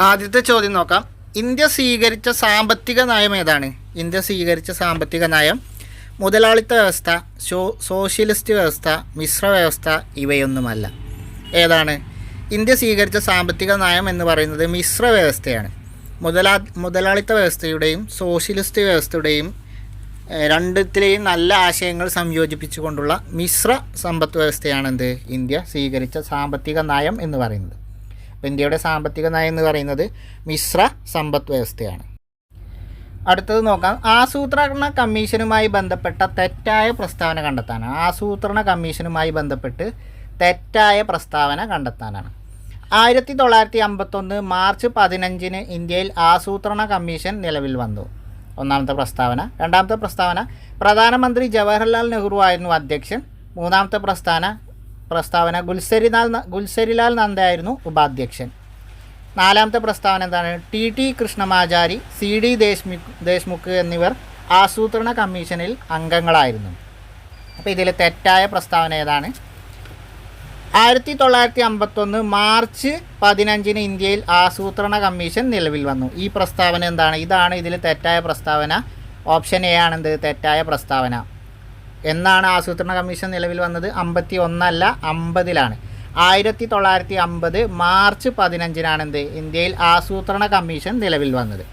ആദ്യത്തെ ചോദ്യം നോക്കാം. ഇന്ത്യ സ്വീകരിച്ച സാമ്പത്തിക നയം ഏതാണ്? ഇന്ത്യ സ്വീകരിച്ച സാമ്പത്തിക നയം മുതലാളിത്ത വ്യവസ്ഥ സോ സോഷ്യലിസ്റ്റ് വ്യവസ്ഥ മിശ്ര വ്യവസ്ഥ ഇവയൊന്നുമല്ല. ഏതാണ്? ഇന്ത്യ സ്വീകരിച്ച സാമ്പത്തിക നയം എന്ന് പറയുന്നത് മിശ്ര വ്യവസ്ഥയാണ്. മുതലാ മുതലാളിത്ത വ്യവസ്ഥയുടെയും സോഷ്യലിസ്റ്റ് വ്യവസ്ഥയുടെയും രണ്ടത്തിലെയും നല്ല ആശയങ്ങൾ സംയോജിപ്പിച്ചുകൊണ്ടുള്ള മിശ്ര സമ്പദ് വ്യവസ്ഥയാണെന്ത്? ഇന്ത്യ സ്വീകരിച്ച സാമ്പത്തിക നയം എന്ന് പറയുന്നത്. അപ്പോൾ ഇന്ത്യയുടെ സാമ്പത്തിക നയം എന്ന് പറയുന്നത് മിശ്ര സമ്പദ് വ്യവസ്ഥയാണ്. അടുത്തത് നോക്കാം. ആസൂത്രണ കമ്മീഷനുമായി ബന്ധപ്പെട്ട തെറ്റായ പ്രസ്താവന കണ്ടെത്താനാണ്. ആസൂത്രണ കമ്മീഷനുമായി ബന്ധപ്പെട്ട് തെറ്റായ പ്രസ്താവന കണ്ടെത്താനാണ്. ആയിരത്തി തൊള്ളായിരത്തി അമ്പത്തൊന്ന് മാർച്ച് പതിനഞ്ചിന് ഇന്ത്യയിൽ ആസൂത്രണ കമ്മീഷൻ നിലവിൽ വന്നു. ഒന്നാമത്തെ പ്രസ്താവന. രണ്ടാമത്തെ പ്രസ്താവന പ്രധാനമന്ത്രി ജവഹർലാൽ നെഹ്റു ആയിരുന്നു അധ്യക്ഷൻ. മൂന്നാമത്തെ പ്രസ്ഥാന പ്രസ്താവന ഗുൽസരിലാൽ ന- ഗുൽസരിലാൽ നന്ദയായിരുന്നു ഉപാധ്യക്ഷൻ. നാലാമത്തെ പ്രസ്താവന എന്താണ്? T T Krishnamachari C D Deshmukh Deshmukh എന്നിവർ ആസൂത്രണ കമ്മീഷനിൽ അംഗങ്ങളായിരുന്നു. അപ്പോൾ ഇതിലെ തെറ്റായ പ്രസ്താവന ഏതാണ്? ആയിരത്തി തൊള്ളായിരത്തി അമ്പത്തൊന്ന് മാർച്ച് പതിനഞ്ചിന് ഇന്ത്യയിൽ ആസൂത്രണ കമ്മീഷൻ നിലവിൽ വന്നു. ഈ പ്രസ്താവന എന്താണ്? ഇതാണ് ഇതിൽ തെറ്റായ പ്രസ്താവന. ഓപ്ഷൻ എ ആണെന്ത്? തെറ്റായ പ്രസ്താവന. എന്നാണ് ആസൂത്രണ കമ്മീഷൻ നിലവിൽ വന്നത്? അമ്പത്തി ഒന്നല്ല അമ്പതിലാണ്. ആയിരത്തി തൊള്ളായിരത്തി അമ്പത് മാർച്ച് പതിനഞ്ചിനാണ് എന്ത്? ഇന്ത്യയിൽ ആസൂത്രണ കമ്മീഷൻ നിലവിൽ വന്നത്.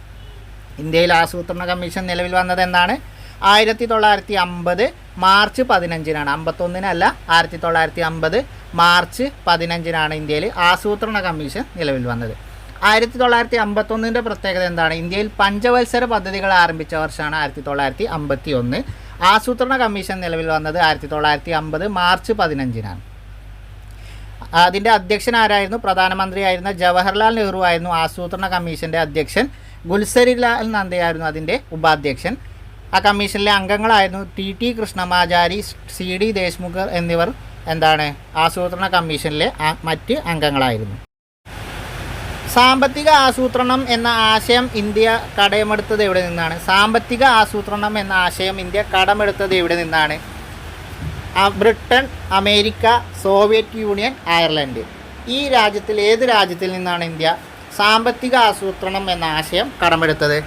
ഇന്ത്യയിൽ ആസൂത്രണ കമ്മീഷൻ നിലവിൽ വന്നത് എന്നാണ് ആയിരത്തി തൊള്ളായിരത്തി അമ്പത് മാർച്ച് പതിനഞ്ചിനാണ്. അമ്പത്തൊന്നിനല്ല ആയിരത്തി തൊള്ളായിരത്തി അമ്പത് മാർച്ച് പതിനഞ്ചിനാണ് ഇന്ത്യയിൽ ആസൂത്രണ കമ്മീഷൻ നിലവിൽ വന്നത്. ആയിരത്തി തൊള്ളായിരത്തി അമ്പത്തൊന്നിന്റെ പ്രത്യേകത എന്താണ്? ഇന്ത്യയിൽ പഞ്ചവത്സര പദ്ധതികൾ ആരംഭിച്ച വർഷമാണ് ആയിരത്തി തൊള്ളായിരത്തി അമ്പത്തി ഒന്ന് ആസൂത്രണ കമ്മീഷൻ നിലവിൽ വന്നത് ആയിരത്തി തൊള്ളായിരത്തി അമ്പത് മാർച്ച് പതിനഞ്ചിനാണ്. അതിന്റെ അധ്യക്ഷൻ ആരായിരുന്നു? പ്രധാനമന്ത്രിയായിരുന്ന ജവഹർലാൽ നെഹ്റു ആയിരുന്നു ആസൂത്രണ കമ്മീഷന്റെ അധ്യക്ഷൻ. ഗുൽസരിലാൽ നന്ദയായിരുന്നു അതിന്റെ ഉപാധ്യക്ഷൻ. ആ കമ്മീഷനിലെ അംഗങ്ങളായിരുന്നു T T Krishnamachari C D Deshmukh എന്നിവർ. എന്താണ്? ആസൂത്രണ കമ്മീഷനിലെ മറ്റ് അംഗങ്ങളായിരുന്നു. സാമ്പത്തിക ആസൂത്രണം എന്ന ആശയം ഇന്ത്യ കടമെടുത്തത് എവിടെ നിന്നാണ്? സാമ്പത്തിക ആസൂത്രണം എന്ന ആശയം ഇന്ത്യ കടമെടുത്തത് എവിടെ നിന്നാണ്? Britain America Soviet Union Ireland. ഈ രാജ്യത്തിൽ ഏത് രാജ്യത്തിൽ നിന്നാണ് ഇന്ത്യ സാമ്പത്തിക ആസൂത്രണം എന്ന ആശയം കടമെടുത്തത്?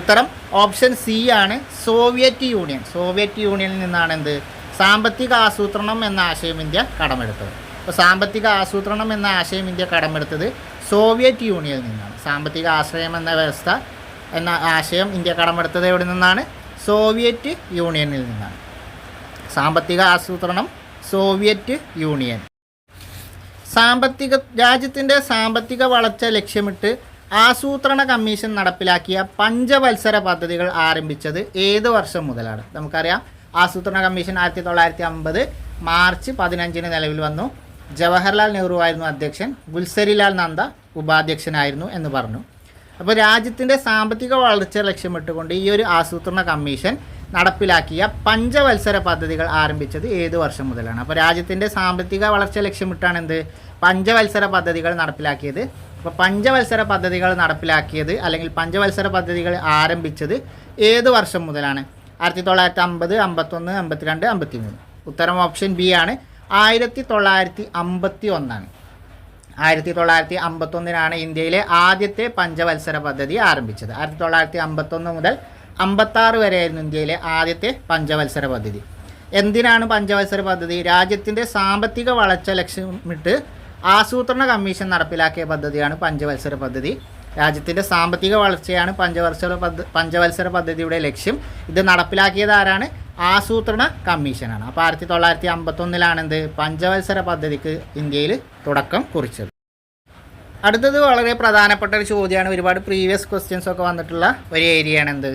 ഉത്തരം ഓപ്ഷൻ സി ആണ്. Soviet Union. സോവിയറ്റ് യൂണിയനിൽ നിന്നാണ് എന്ത്? സാമ്പത്തിക ആസൂത്രണം എന്ന ആശയം ഇന്ത്യ കടമെടുത്തത്. അപ്പോൾ സാമ്പത്തിക ആസൂത്രണം എന്ന ആശയം ഇന്ത്യ കടമെടുത്തത് സോവിയറ്റ് യൂണിയനിൽ നിന്നാണ്. സാമ്പത്തിക ആശ്രയം എന്ന വ്യവസ്ഥ എന്ന ആശയം ഇന്ത്യ കടമെടുത്തത് എവിടെ നിന്നാണ്? സോവിയറ്റ് യൂണിയനിൽ നിന്നാണ്. സാമ്പത്തിക ആസൂത്രണം സോവിയറ്റ് യൂണിയൻ. സാമ്പത്തിക രാജ്യത്തിന്റെ സാമ്പത്തിക വളർച്ച ലക്ഷ്യമിട്ട് ആസൂത്രണ കമ്മീഷൻ നടപ്പിലാക്കിയ പഞ്ചവത്സര പദ്ധതികൾ ആരംഭിച്ചത് ഏത് വർഷം മുതലാണ്? നമുക്കറിയാം ആസൂത്രണ കമ്മീഷൻ ആയിരത്തി തൊള്ളായിരത്തി അമ്പത് മാർച്ച് പതിനഞ്ചിന് നിലവിൽ വന്നു. ജവഹർലാൽ നെഹ്റു ആയിരുന്നു അധ്യക്ഷൻ. ഗുൽസരിലാൽ നന്ദ ഉപാധ്യക്ഷനായിരുന്നു എന്ന് പറഞ്ഞു. അപ്പോൾ രാജ്യത്തിന്റെ സാമ്പത്തിക വളർച്ച ലക്ഷ്യമിട്ടുകൊണ്ട് ഈ ഒരു ആസൂത്രണ കമ്മീഷൻ നടപ്പിലാക്കിയ പഞ്ചവത്സര പദ്ധതികൾ ആരംഭിച്ചത് ഏത് വർഷം മുതലാണ്. അപ്പോൾ രാജ്യത്തിന്റെ സാമ്പത്തിക വളർച്ച ലക്ഷ്യമിട്ടാണ് എന്ത്? പഞ്ചവത്സര പദ്ധതികൾ നടപ്പിലാക്കിയത്. അപ്പോൾ പഞ്ചവത്സര പദ്ധതികൾ നടപ്പിലാക്കിയത് അല്ലെങ്കിൽ പഞ്ചവത്സര പദ്ധതികൾ ആരംഭിച്ചത് ഏത് വർഷം മുതലാണ്? ആയിരത്തി തൊള്ളായിരത്തി അമ്പത് അമ്പത്തൊന്ന് അമ്പത്തിരണ്ട് അമ്പത്തി മൂന്ന് ഉത്തരം ഓപ്ഷൻ ബി ആണ്. ആയിരത്തി തൊള്ളായിരത്തി അമ്പത്തി ഒന്നാണ്. ആയിരത്തി തൊള്ളായിരത്തി അമ്പത്തൊന്നിനാണ് ഇന്ത്യയിലെ ആദ്യത്തെ പഞ്ചവത്സര പദ്ധതി ആരംഭിച്ചത്. ആയിരത്തി തൊള്ളായിരത്തി അമ്പത്തൊന്ന് മുതൽ അമ്പത്താറ് വരെയായിരുന്നു ഇന്ത്യയിലെ ആദ്യത്തെ പഞ്ചവത്സര പദ്ധതി. എന്തിനാണ് പഞ്ചവത്സര പദ്ധതി? രാജ്യത്തിന്റെ സാമ്പത്തിക വളർച്ച ലക്ഷ്യമിട്ട് ആസൂത്രണ കമ്മീഷൻ നടപ്പിലാക്കിയ പദ്ധതിയാണ് പഞ്ചവത്സര പദ്ധതി. രാജ്യത്തിന്റെ സാമ്പത്തിക വളർച്ചയാണ് പഞ്ചവത്സര പദ്ധ പഞ്ചവത്സര പദ്ധതിയുടെ ലക്ഷ്യം. ഇത് നടപ്പിലാക്കിയത് ആരാണ്? ആസൂത്രണ കമ്മീഷനാണ്. അപ്പോൾ ആയിരത്തി തൊള്ളായിരത്തി അമ്പത്തൊന്നിലാണ് എന്ത് പഞ്ചവത്സര പദ്ധതിക്ക് ഇന്ത്യയിൽ തുടക്കം കുറിച്ചത്. അടുത്തത് വളരെ പ്രധാനപ്പെട്ട ഒരു ചോദ്യമാണ്. ഒരുപാട് പ്രീവിയസ് ക്വസ്റ്റ്യൻസ് ഒക്കെ വന്നിട്ടുള്ള ഒരു ഏരിയയാണ് എന്ത്?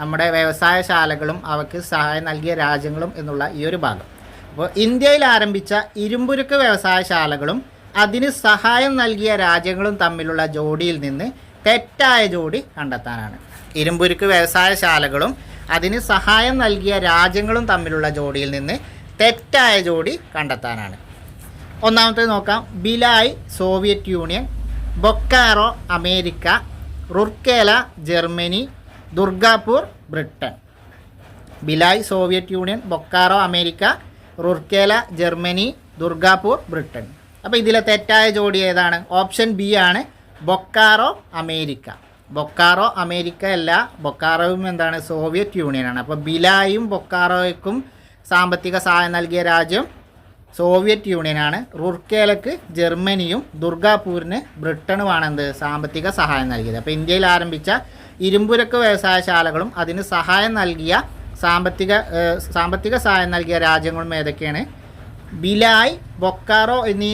നമ്മുടെ വ്യവസായശാലകളും അവർക്ക് സഹായം നൽകിയ രാജ്യങ്ങളും എന്നുള്ള ഈ ഒരു ഭാഗം. അപ്പോൾ ഇന്ത്യയിൽ ആരംഭിച്ച ഇരുമ്പുരുക്ക് വ്യവസായശാലകളും അതിന് സഹായം നൽകിയ രാജ്യങ്ങളും തമ്മിലുള്ള ജോഡിയിൽ നിന്ന് തെറ്റായ ജോഡി കണ്ടെത്താനാണ്. ഇരുമ്പുരുക്ക് വ്യവസായശാലകളും അതിന് സഹായം നൽകിയ രാജ്യങ്ങളും തമ്മിലുള്ള ജോഡിയിൽ നിന്ന് തെറ്റായ ജോഡി കണ്ടെത്താനാണ്. ഒന്നാമത്തെ നോക്കാം. Bhilai Soviet Union Bokaro America Rourkela Germany Durgapur Britain. Bhilai Soviet Union Bokaro America Rourkela Germany Durgapur Britain. അപ്പോൾ ഇതിലെ തെറ്റായ ജോഡി ഏതാണ്? ഓപ്ഷൻ ബി ആണ് ബൊക്കാറോ അമേരിക്ക. ബൊക്കാറോ അമേരിക്ക അല്ല ബൊക്കാറോയും എന്താണ്? സോവിയറ്റ് യൂണിയനാണ് അപ്പോൾ ബിലായും ബൊക്കാറോയ്ക്കും സാമ്പത്തിക സഹായം നൽകിയ രാജ്യം സോവിയറ്റ് യൂണിയനാണ് റുർക്കേലക്ക് ജർമ്മനിയും ദുർഗാപൂരിന് ബ്രിട്ടനുമാണ് എന്ത്? സാമ്പത്തിക സഹായം നൽകിയത്. അപ്പോൾ ഇന്ത്യയിൽ ആരംഭിച്ച ഇരുമ്പുരക്ക് വ്യവസായശാലകളും അതിന് സഹായം നൽകിയ സാമ്പത്തിക സാമ്പത്തിക സഹായം നൽകിയ രാജ്യങ്ങളും ഏതൊക്കെയാണ്? ബിലായ് ബൊക്കാറോ എന്നീ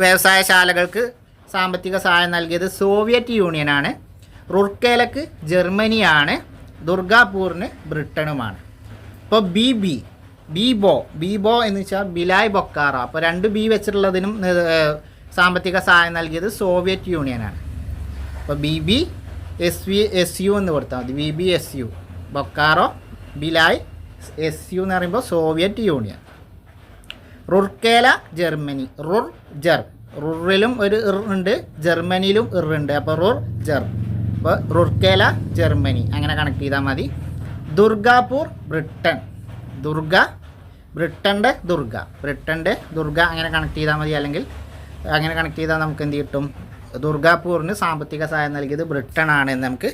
വ്യവസായശാലകൾക്ക് സാമ്പത്തിക സഹായം നൽകിയത് സോവിയറ്റ് യൂണിയനാണ്. റുർക്കേലക്ക് ജർമ്മനിയാണ്. ദുർഗാപൂറിന് ബ്രിട്ടനുമാണ് ഇപ്പോൾ ബി ബി ബീബോ ബീബോ എന്ന് വെച്ചാൽ ബിലായ് ബൊക്കാറ. അപ്പോൾ രണ്ട് ബി വെച്ചിട്ടുള്ളതിനും സാമ്പത്തിക സഹായം നൽകിയത് സോവിയറ്റ് യൂണിയനാണ്. അപ്പോൾ B B S V S U എന്ന് കൊടുത്താൽ മതി. B B S U. Bokaro Bhilai S U എന്ന് പറയുമ്പോൾ സോവിയറ്റ് യൂണിയൻ. റുർക്കേല ജർമ്മനി. റുർ ജർ. റുറിലും ഒരു ഇർ ഉണ്ട് ജർമ്മനിയിലും ഇർ ഉണ്ട്. അപ്പോൾ റുർ ജർ. അപ്പോൾ റുർക്കേല ജർമ്മനി. അങ്ങനെ കണക്ട് ചെയ്താൽ മതി. ദുർഗാപൂർ ബ്രിട്ടൻ ദുർഗ ബ്രിട്ടന്റെ ദുർഗ. ബ്രിട്ടന്റെ ദുർഗ അങ്ങനെ കണക്ട് ചെയ്താൽ മതി. അല്ലെങ്കിൽ അങ്ങനെ കണക്ട് ചെയ്താൽ നമുക്ക് എന്ത് കിട്ടും? ദുർഗാപൂറിന് സാമ്പത്തിക സഹായം നൽകിയത് ബ്രിട്ടനാണ് എന്ന് നമുക്ക്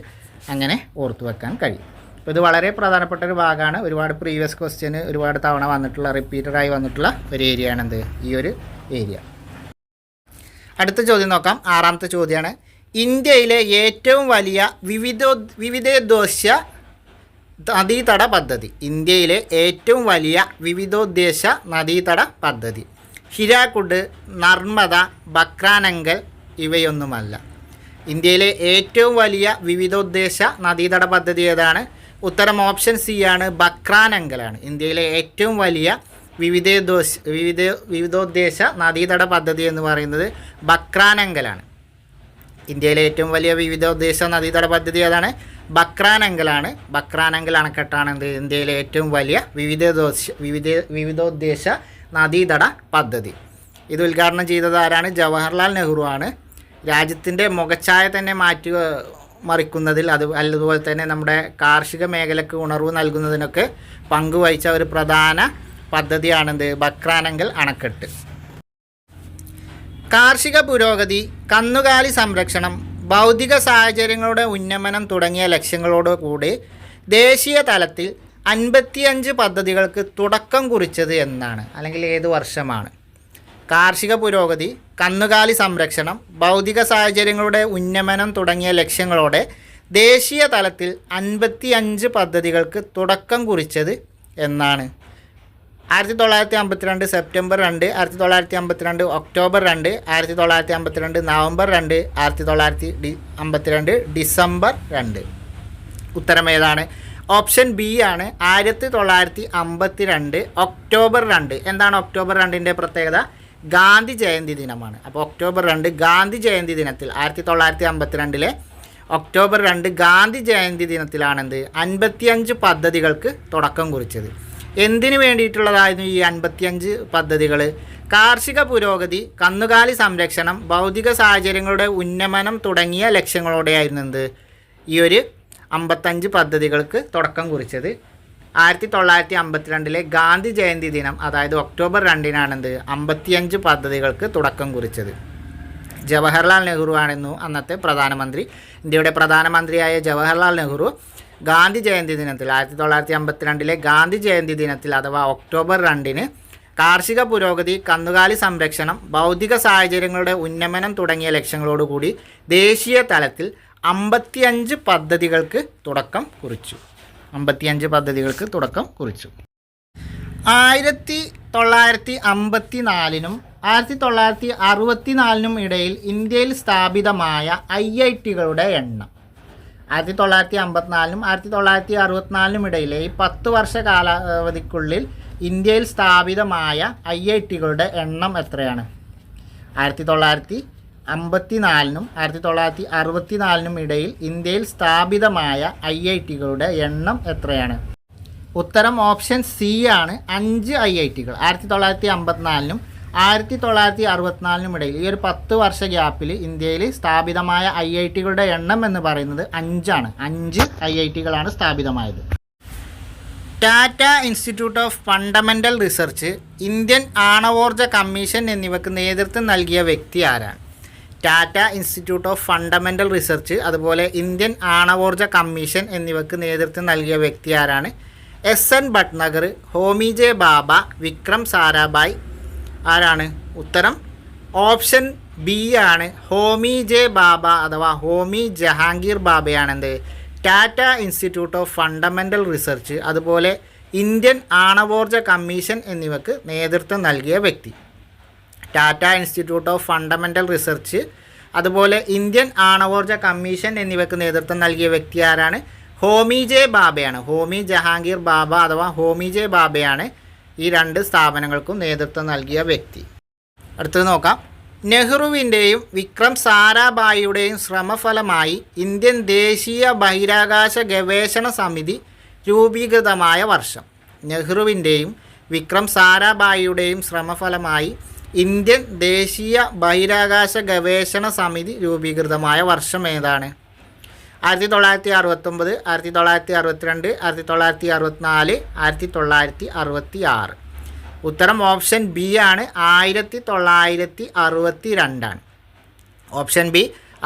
അങ്ങനെ ഓർത്തു വെക്കാൻ കഴിയും. അപ്പോൾ ഇത് വളരെ പ്രധാനപ്പെട്ട ഒരു ഭാഗമാണ്. ഒരുപാട് പ്രീവിയസ് ക്വസ്റ്റ്യന് ഒരുപാട് തവണ വന്നിട്ടുള്ള റിപ്പീറ്റഡായി വന്നിട്ടുള്ള ഒരു ഏരിയ ആണ് എന്ത്? ഈ ഒരു ഏരിയ അടുത്ത ചോദ്യം നോക്കാം. ആറാമത്തെ ചോദ്യമാണ്. ഇന്ത്യയിലെ ഏറ്റവും വലിയ വിവിധോ വിവിധോദ്ദേശ നദീതട പദ്ധതി. ഇന്ത്യയിലെ ഏറ്റവും വലിയ വിവിധോദ്ദേശ നദീതട പദ്ധതി. ഹിരാക്കുഡ് നർമ്മദ ബക്രാനങ്കൽ ഇവയൊന്നുമല്ല. ഇന്ത്യയിലെ ഏറ്റവും വലിയ വിവിധോദ്ദേശ നദീതട പദ്ധതി ഏതാണ്? ഉത്തരം ഓപ്ഷൻ സി ആണ് ബക്രാനങ്കലാണ്. ഇന്ത്യയിലെ ഏറ്റവും വലിയ വിവിധോദ്ദേശ വിവിധ വിവിധോദ്ദേശ നദീതട പദ്ധതി എന്ന് പറയുന്നത് ബക്രാനങ്കലാണ്. ഇന്ത്യയിലെ ഏറ്റവും വലിയ വിവിധോദ്ദേശ നദീതട പദ്ധതി ഏതാണ്? ബക്രാനങ്കലാണ്. ബക്രാനങ്കൽ അണക്കെട്ടാണ് എന്ത് ഇന്ത്യയിലെ ഏറ്റവും വലിയ വിവിധോദ്ദേശ വിവിധ വിവിധോദ്ദേശ നദീതട പദ്ധതി. ഇത് ഉദ്ഘാടനം ചെയ്തത് ആരാണ്? ജവഹർലാൽ നെഹ്റു ആണ് രാജ്യത്തിന്റെ മുഖച്ഛായ തന്നെ മാറ്റി മറിക്കുന്നതിൽ അത് അതുപോലെ തന്നെ നമ്മുടെ കാർഷിക മേഖലയ്ക്ക് ഉണർവ് നൽകുന്നതിനൊക്കെ പങ്കുവഹിച്ച ഒരു പ്രധാന പദ്ധതിയാണെന്ത് ബക്രാനങ്കൽ അണക്കെട്ട്. കാർഷിക പുരോഗതി കന്നുകാലി സംരക്ഷണം ഭൗതിക സാഹചര്യങ്ങളുടെ ഉന്നമനം തുടങ്ങിയ ലക്ഷ്യങ്ങളോട് കൂടി ദേശീയ തലത്തിൽ അൻപത്തിയഞ്ച് പദ്ധതികൾക്ക് തുടക്കം കുറിച്ചത് എന്നാണ്. അല്ലെങ്കിൽ ഏത് വർഷമാണ്? കാർഷിക പുരോഗതി കന്നുകാലി സംരക്ഷണം ഭൗതിക സാഹചര്യങ്ങളുടെ ഉന്നമനം തുടങ്ങിയ ലക്ഷ്യങ്ങളോടെ ദേശീയ തലത്തിൽ അൻപത്തിയഞ്ച് പദ്ധതികൾക്ക് തുടക്കം കുറിച്ചത് എന്നാണ്. ആയിരത്തി തൊള്ളായിരത്തി അമ്പത്തിരണ്ട് സെപ്റ്റംബർ രണ്ട് ആയിരത്തി തൊള്ളായിരത്തി അമ്പത്തിരണ്ട് ഒക്ടോബർ രണ്ട് ആയിരത്തി തൊള്ളായിരത്തി അമ്പത്തിരണ്ട് നവംബർ രണ്ട് ആയിരത്തി തൊള്ളായിരത്തി ഡി അമ്പത്തിരണ്ട് ഡിസംബർ രണ്ട്. ഉത്തരം ഏതാണ്? ഓപ്ഷൻ ബി ആണ് ആയിരത്തി തൊള്ളായിരത്തി അമ്പത്തി രണ്ട് ഒക്ടോബർ രണ്ട്. എന്താണ് ഒക്ടോബർ രണ്ടിന്റെ പ്രത്യേകത? ഗാന്ധി ജയന്തി ദിനമാണ്. അപ്പോൾ ഒക്ടോബർ രണ്ട് ഗാന്ധി ജയന്തി ദിനത്തിൽ ആയിരത്തി തൊള്ളായിരത്തി അമ്പത്തിരണ്ടിലെ ഒക്ടോബർ രണ്ട് ഗാന്ധി ജയന്തി ദിനത്തിലാണെന്ത്? അൻപത്തിയഞ്ച് പദ്ധതികൾക്ക് തുടക്കം കുറിച്ചത്. എന്തിനു വേണ്ടിയിട്ടുള്ളതായിരുന്നു ഈ അൻപത്തിയഞ്ച് പദ്ധതികൾ? കാർഷിക പുരോഗതി കന്നുകാലി സംരക്ഷണം ഭൗതിക സാഹചര്യങ്ങളുടെ ഉന്നമനം തുടങ്ങിയ ലക്ഷ്യങ്ങളോടെയായിരുന്നു എന്ത്? ഈ ഒരു അമ്പത്തഞ്ച് പദ്ധതികൾക്ക് തുടക്കം കുറിച്ചത്. ആയിരത്തി തൊള്ളായിരത്തി അമ്പത്തിരണ്ടിലെ ഗാന്ധി ജയന്തി ദിനം അതായത് ഒക്ടോബർ രണ്ടിനാണെന്ത് അമ്പത്തിയഞ്ച് പദ്ധതികൾക്ക് തുടക്കം കുറിച്ചത്. ജവഹർലാൽ നെഹ്റു ആണെന്നു അന്നത്തെ പ്രധാനമന്ത്രി ഇന്ത്യയുടെ പ്രധാനമന്ത്രിയായ ജവഹർലാൽ നെഹ്റു ഗാന്ധി ജയന്തി ദിനത്തിൽ ആയിരത്തി തൊള്ളായിരത്തി അമ്പത്തിരണ്ടിലെ ഗാന്ധി ജയന്തി ദിനത്തിൽ അഥവാ ഒക്ടോബർ രണ്ടിന് കാർഷിക പുരോഗതി കന്നുകാലി സംരക്ഷണം ഭൗതിക സാഹചര്യങ്ങളുടെ ഉന്നമനം തുടങ്ങിയ ലക്ഷ്യങ്ങളോടുകൂടി ദേശീയ തലത്തിൽ അമ്പത്തിയഞ്ച് പദ്ധതികൾക്ക് തുടക്കം കുറിച്ചു. അമ്പത്തിയഞ്ച് പദ്ധതികൾക്ക് തുടക്കം കുറിച്ചു. ആയിരത്തി തൊള്ളായിരത്തി അമ്പത്തി നാലിനും ആയിരത്തി തൊള്ളായിരത്തി അറുപത്തി നാലിനും ഇടയിൽ ഇന്ത്യയിൽ സ്ഥാപിതമായ ഐ ഐ ടികളുടെ എണ്ണം. ആയിരത്തി തൊള്ളായിരത്തി അമ്പത്തിനാലിനും ആയിരത്തി തൊള്ളായിരത്തി അറുപത്തിനാലിനും ഇടയിലെ ഈ പത്ത് വർഷ കാലാവധിക്കുള്ളിൽ ഇന്ത്യയിൽ സ്ഥാപിതമായ ഐ ഐ ടികളുടെ എണ്ണം എത്രയാണ്? ആയിരത്തി തൊള്ളായിരത്തി അമ്പത്തി നാലിനും ആയിരത്തി തൊള്ളായിരത്തി അറുപത്തി നാലിനും ഇടയിൽ ഇന്ത്യയിൽ സ്ഥാപിതമായ ഐ ഐ ടികളുടെ എണ്ണം എത്രയാണ്? ഉത്തരം ഓപ്ഷൻ സി ആണ്. അഞ്ച് ഐ ഐ ടികൾ ആയിരത്തി തൊള്ളായിരത്തി അമ്പത്തിനാലിനും ആയിരത്തി തൊള്ളായിരത്തി അറുപത്തിനാലിനും ഇടയിൽ ഈ ഒരു പത്ത് വർഷ ഗ്യാപ്പിൽ ഇന്ത്യയിൽ സ്ഥാപിതമായ ഐ ഐ ടികളുടെ എണ്ണം എന്ന് പറയുന്നത് അഞ്ചാണ്. അഞ്ച് ഐ ഐ ടികളാണ് സ്ഥാപിതമായത്. Tata institute of fundamental research Indian ആണവോർജ commission എന്നിവയ്ക്ക് നേതൃത്വം നൽകിയ വ്യക്തി ആരാണ്? Tata institute of fundamental research അതുപോലെ ഇന്ത്യൻ ആണവോർജ കമ്മീഷൻ എന്നിവയ്ക്ക് നേതൃത്വം നൽകിയ വ്യക്തി ആരാണ്? S N Bhatnagar Homi J Bhabha Vikram Sarabhai ആരാണ്? ഉത്തരം ഓപ്ഷൻ ബി ആണ്. ഹോമി ജെ ബാബ അഥവാ Homi Jehangir ബാബയാണെന്ത് Tata institute of fundamental research അതുപോലെ ഇന്ത്യൻ ആണവോർജ കമ്മീഷൻ എന്നിവയ്ക്ക് നേതൃത്വം നൽകിയ വ്യക്തി. Tata institute of fundamental research അതുപോലെ ഇന്ത്യൻ ആണവോർജ കമ്മീഷൻ എന്നിവയ്ക്ക് നേതൃത്വം നൽകിയ വ്യക്തി ആരാണ്? ഹോമി ജെ ബാബയാണ്. ഹോമി ജഹാംഗീർ ബാബ അഥവാ ഹോമി ജെ ബാബയാണ് ഈ രണ്ട് സ്ഥാപനങ്ങൾക്കും നേതൃത്വം നൽകിയ വ്യക്തി. അടുത്തത് നോക്കാം. നെഹ്റുവിന്റെയും വിക്രം സാരാഭായിയുടെയും ശ്രമഫലമായി ഇന്ത്യൻ ദേശീയ ബഹിരാകാശ ഗവേഷണ സമിതി രൂപീകൃതമായ വർഷം. നെഹ്റുവിന്റെയും വിക്രം സാരാഭായിയുടെയും ശ്രമഫലമായി ഇന്ത്യൻ ദേശീയ ബഹിരാകാശ ഗവേഷണ സമിതി രൂപീകൃതമായ വർഷം ഏതാണ്? ആയിരത്തി തൊള്ളായിരത്തി അറുപത്തൊമ്പത് ആയിരത്തി തൊള്ളായിരത്തി അറുപത്തിരണ്ട് ആയിരത്തി തൊള്ളായിരത്തി അറുപത്തിനാല് ആയിരത്തി തൊള്ളായിരത്തി അറുപത്തി ആറ് ഉത്തരം ഓപ്ഷൻ ബി ആണ്. ആയിരത്തി തൊള്ളായിരത്തി അറുപത്തി രണ്ടാണ് ഓപ്ഷൻ ബി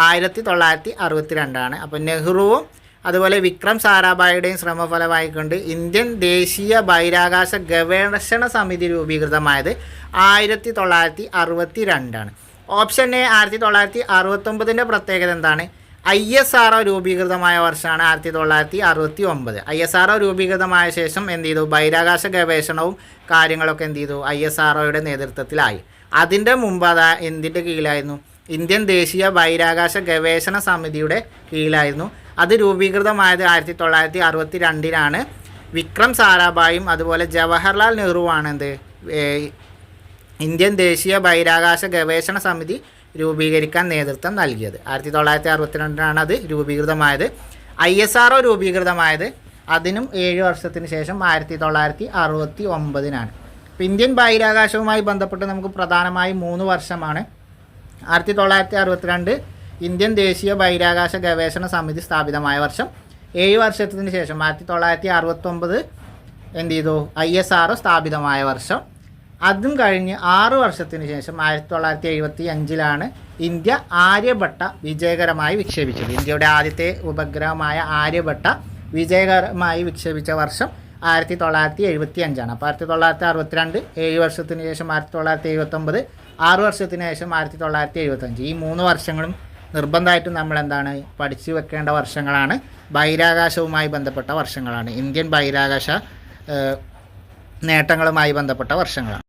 ആയിരത്തി തൊള്ളായിരത്തി അറുപത്തി രണ്ടാണ് അപ്പോൾ നെഹ്റുവും അതുപോലെ വിക്രം സാരാഭായിയുടെയും ശ്രമഫലമായിക്കൊണ്ട് ഇന്ത്യൻ ദേശീയ ബഹിരാകാശ ഗവേഷണ സമിതി രൂപീകൃതമായത് ആയിരത്തി തൊള്ളായിരത്തി അറുപത്തി രണ്ടാണ് ഓപ്ഷൻ എ ആയിരത്തി തൊള്ളായിരത്തി അറുപത്തൊമ്പതിന്റെ പ്രത്യേകത എന്താണ്? ഐ എസ് ആർ ഒ രൂപീകൃതമായ വർഷമാണ് ആയിരത്തി തൊള്ളായിരത്തി അറുപത്തി ഒമ്പത് ഐ എസ് ആർ ഒ രൂപീകൃതമായ ശേഷം എന്ത് ചെയ്തു? ബഹിരാകാശ ഗവേഷണവും കാര്യങ്ങളൊക്കെ എന്ത് ചെയ്തു? ഐ എസ് ആർ ഒയുടെ നേതൃത്വത്തിലായി. അതിന്റെ മുമ്പ് അതാ എന്തിന്റെ കീഴിലായിരുന്നു? ഇന്ത്യൻ ദേശീയ ബഹിരാകാശ ഗവേഷണ സമിതിയുടെ കീഴിലായിരുന്നു. അത് രൂപീകൃതമായത് ആയിരത്തി തൊള്ളായിരത്തി അറുപത്തി രണ്ടിനാണ് വിക്രം സാരാഭായും അതുപോലെ ജവഹർലാൽ നെഹ്റുവാണ് എന്ത് ഇന്ത്യൻ ദേശീയ ബഹിരാകാശ ഗവേഷണ സമിതി രൂപീകരിക്കാൻ നേതൃത്വം നൽകിയത്. ആയിരത്തി തൊള്ളായിരത്തി അറുപത്തിരണ്ടിനാണ് അത് രൂപീകൃതമായത്. ഐ എസ് ആർ രൂപീകൃതമായത്. അതിനും ഏഴ് വർഷത്തിന് ശേഷം ആയിരത്തി തൊള്ളായിരത്തി അറുപത്തി ഒമ്പതിനാണ് അപ്പോൾ ഇന്ത്യൻ ബഹിരാകാശവുമായി ബന്ധപ്പെട്ട് നമുക്ക് പ്രധാനമായും മൂന്ന് വർഷമാണ്. ആയിരത്തി തൊള്ളായിരത്തി അറുപത്തിരണ്ട് ഇന്ത്യൻ ദേശീയ ബഹിരാകാശ ഗവേഷണ സമിതി സ്ഥാപിതമായ വർഷം. ഏഴ് വർഷത്തിന് ശേഷം ആയിരത്തി തൊള്ളായിരത്തി അറുപത്തൊമ്പത് എന്ത് ചെയ്തു? ഐ എസ് ആർ സ്ഥാപിതമായ വർഷം. അതും കഴിഞ്ഞ് ആറ് വർഷത്തിന് ശേഷം ആയിരത്തി തൊള്ളായിരത്തി എഴുപത്തി അഞ്ചിലാണ് ഇന്ത്യ ആര്യഭട്ട വിജയകരമായി വിക്ഷേപിച്ചത്. ഇന്ത്യയുടെ ആദ്യത്തെ ഉപഗ്രഹമായ ആര്യഭട്ട വിജയകരമായി വിക്ഷേപിച്ച വർഷം ആയിരത്തി തൊള്ളായിരത്തി എഴുപത്തി അഞ്ചാണ് അപ്പോൾ ആയിരത്തി തൊള്ളായിരത്തി അറുപത്തിരണ്ട് ഏഴ് വർഷത്തിന് ശേഷം ആയിരത്തി തൊള്ളായിരത്തി എഴുപത്തൊമ്പത് ആറ് വർഷത്തിന് ശേഷം ആയിരത്തി തൊള്ളായിരത്തി എഴുപത്തഞ്ച് ഈ മൂന്ന് വർഷങ്ങളും നിർബന്ധമായിട്ടും നമ്മൾ എന്താണ് പഠിച്ചു വെക്കേണ്ട വർഷങ്ങളാണ്. ബഹിരാകാശവുമായി ബന്ധപ്പെട്ട വർഷങ്ങളാണ്. ഇന്ത്യൻ ബഹിരാകാശ നേട്ടങ്ങളുമായി ബന്ധപ്പെട്ട വർഷങ്ങളാണ്.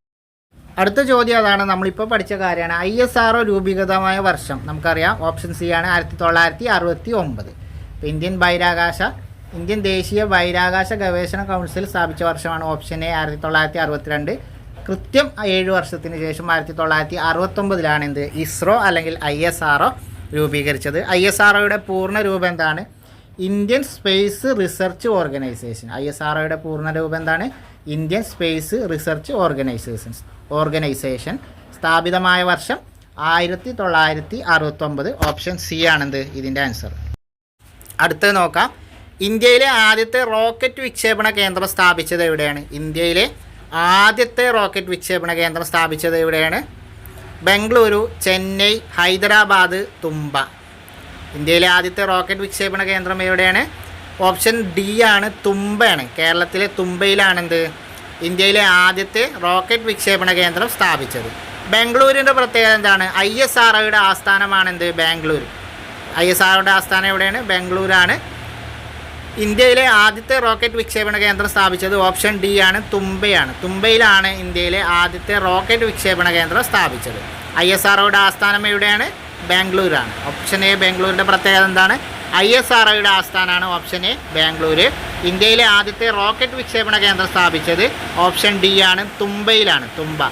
അടുത്ത ചോദ്യം അതാണ്. നമ്മളിപ്പോൾ പഠിച്ച കാര്യമാണ്. ഐ എസ് ആർ രൂപീകൃതമായ വർഷം. നമുക്കറിയാം. ഓപ്ഷൻ സി ആണ് ആയിരത്തി തൊള്ളായിരത്തി അറുപത്തി ഒമ്പത് ഇന്ത്യൻ ബഹിരാകാശ ഇന്ത്യൻ ദേശീയ ബഹിരാകാശ ഗവേഷണ കൗൺസിൽ സ്ഥാപിച്ച വർഷമാണ് ഓപ്ഷൻ എ ആയിരത്തി തൊള്ളായിരത്തി അറുപത്തിരണ്ട് കൃത്യം ഏഴ് വർഷത്തിന് ശേഷം ആയിരത്തി തൊള്ളായിരത്തി അറുപത്തൊമ്പതിലാണ് എന്ത്? ഇസ്രോ അല്ലെങ്കിൽ ഐ എസ് ആർ രൂപീകരിച്ചത്. ഐ എസ് ആർ ഒയുടെ പൂർണ രൂപം എന്താണ്? Indian space research organisation. I S R ഒയുടെ പൂർണ രൂപം എന്താണ്? Indian space research organisation. Organisation സ്ഥാപിതമായ വർഷം ആയിരത്തി തൊള്ളായിരത്തി അറുപത്തൊമ്പത് ഓപ്ഷൻ സി ആണെന്ത്? ഇതിന്റെ ആൻസർ. അടുത്തത് നോക്കാം. ഇന്ത്യയിലെ ആദ്യത്തെ റോക്കറ്റ് വിക്ഷേപണ കേന്ദ്രം സ്ഥാപിച്ചത് എവിടെയാണ്? ഇന്ത്യയിലെ ആദ്യത്തെ റോക്കറ്റ് വിക്ഷേപണ കേന്ദ്രം സ്ഥാപിച്ചത് എവിടെയാണ്? ബംഗളൂരു ചെന്നൈ ഹൈദരാബാദ് തുമ്പ ഇന്ത്യയിലെ ആദ്യത്തെ റോക്കറ്റ് വിക്ഷേപണ കേന്ദ്രം എവിടെയാണ്? ഓപ്ഷൻ ഡി ആണ് തുമ്പയാണ് കേരളത്തിലെ തുമ്പയിലാണെന്ത് ഇന്ത്യയിലെ ആദ്യത്തെ റോക്കറ്റ് വിക്ഷേപണ കേന്ദ്രം സ്ഥാപിച്ചത്. ബാംഗ്ലൂരിന്റെ പ്രത്യേകത എന്താണ്? ഐ എസ് ആർ ഒയുടെ ആസ്ഥാനമാണെന്ത്? ബാംഗ്ലൂർ ഐ എസ് ആർ ആസ്ഥാനം എവിടെയാണ്? ബാംഗ്ലൂരാണ്. ഇന്ത്യയിലെ ആദ്യത്തെ റോക്കറ്റ് വിക്ഷേപണ കേന്ദ്രം സ്ഥാപിച്ചത് ഓപ്ഷൻ ഡി ആണ് തുമ്പയാണ്. തുമ്പയിലാണ് ഇന്ത്യയിലെ ആദ്യത്തെ റോക്കറ്റ് വിക്ഷേപണ കേന്ദ്രം സ്ഥാപിച്ചത്. ഐ എസ് ആർഒയുടെ ആസ്ഥാനം എവിടെയാണ്? ബാംഗ്ലൂരാണ്. ഓപ്ഷൻ എ ബാംഗ്ലൂരിന്റെ പ്രത്യേകത എന്താണ്? ഐ എസ് ആർഒയുടെ ആസ്ഥാനമാണ് ഓപ്ഷൻ എ ബാംഗ്ലൂർ ഇന്ത്യയിലെ ആദ്യത്തെ റോക്കറ്റ് വിക്ഷേപണ കേന്ദ്രം സ്ഥാപിച്ചത് ഓപ്ഷൻ ഡി ആണ് തുമ്പയിലാണ് തുമ്പ.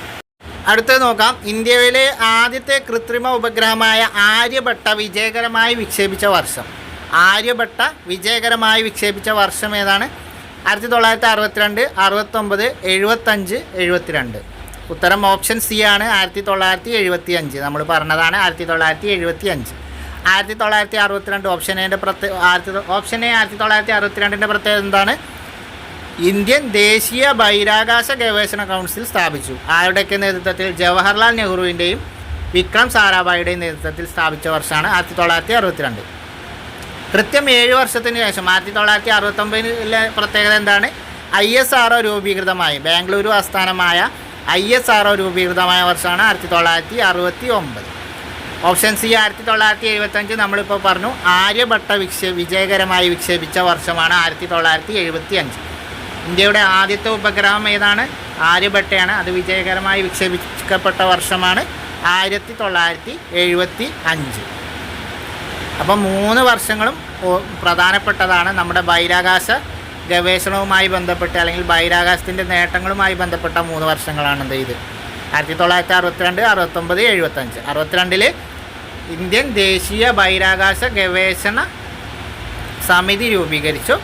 അടുത്തത് നോക്കാം. ഇന്ത്യയിലെ ആദ്യത്തെ കൃത്രിമ ഉപഗ്രഹമായ ആര്യഭട്ട വിജയകരമായി വിക്ഷേപിച്ച വർഷം. ആര്യഭട്ട വിജയകരമായി വിക്ഷേപിച്ച വർഷം ഏതാണ്? ആയിരത്തി തൊള്ളായിരത്തി അറുപത്തിരണ്ട് അറുപത്തൊമ്പത് എഴുപത്തഞ്ച് എഴുപത്തിരണ്ട്. ഉത്തരം ഓപ്ഷൻ സി ആണ്. ആയിരത്തി തൊള്ളായിരത്തി എഴുപത്തി അഞ്ച് നമ്മൾ പറഞ്ഞതാണ് ആയിരത്തി തൊള്ളായിരത്തി എഴുപത്തി അഞ്ച് ആയിരത്തി തൊള്ളായിരത്തി അറുപത്തിരണ്ട് ഓപ്ഷൻ എന്റെ പ്രത്യേക ആയിരത്തി ഓപ്ഷൻ എ ആയിരത്തി തൊള്ളായിരത്തി അറുപത്തിരണ്ടിന്റെ പ്രത്യേകത എന്താണ്? ഇന്ത്യൻ ദേശീയ ബഹിരാകാശ ഗവേഷണ കൗൺസിൽ സ്ഥാപിച്ചു. ആരുടെയൊക്കെ നേതൃത്വത്തിൽ? ജവഹർലാൽ നെഹ്റുവിന്റെയും വിക്രം സാരാഭായിയുടെയും നേതൃത്വത്തിൽ സ്ഥാപിച്ച വർഷമാണ് ആയിരത്തി തൊള്ളായിരത്തി അറുപത്തിരണ്ട്. കൃത്യം ഏഴ് വർഷത്തിന് ശേഷം ആയിരത്തി തൊള്ളായിരത്തി അറുപത്തൊമ്പതിലെ പ്രത്യേകത എന്താണ്? ഐ എസ് ആർ ഒ രൂപീകൃതമായി. ബാംഗ്ലൂരു ആസ്ഥാനമായ ഐ എസ് ആർ ഒ രൂപീകൃതമായ വർഷമാണ് ആയിരത്തി തൊള്ളായിരത്തി അറുപത്തി ഒമ്പത് ഓപ്ഷൻ സി ആയിരത്തി തൊള്ളായിരത്തി എഴുപത്തഞ്ച് നമ്മളിപ്പോൾ പറഞ്ഞു ആര്യഭട്ട വിക്ഷേ വിജയകരമായി വിക്ഷേപിച്ച വർഷമാണ് ആയിരത്തി തൊള്ളായിരത്തി എഴുപത്തി അഞ്ച് ഇന്ത്യയുടെ ആദ്യത്തെ ഉപഗ്രഹം ഏതാണ്? ആര്യഭട്ടയാണ്. അത് വിജയകരമായി വിക്ഷേപിക്കപ്പെട്ട വർഷമാണ് ആയിരത്തി തൊള്ളായിരത്തി എഴുപത്തി അഞ്ച് അപ്പം മൂന്ന് വർഷങ്ങളും പ്രധാനപ്പെട്ടതാണ് നമ്മുടെ ബഹിരാകാശ ഗവേഷണവുമായി ബന്ധപ്പെട്ട് അല്ലെങ്കിൽ ബഹിരാകാശത്തിന്റെ നേട്ടങ്ങളുമായി ബന്ധപ്പെട്ട മൂന്ന് വർഷങ്ങളാണ് ഇത്. ആയിരത്തി തൊള്ളായിരത്തി അറുപത്തിരണ്ട് അറുപത്തൊമ്പത് എഴുപത്തഞ്ച്. അറുപത്തിരണ്ടിൽ ഇന്ത്യൻ ദേശീയ ബഹിരാകാശ ഗവേഷണ സമിതി രൂപീകരിച്ചു.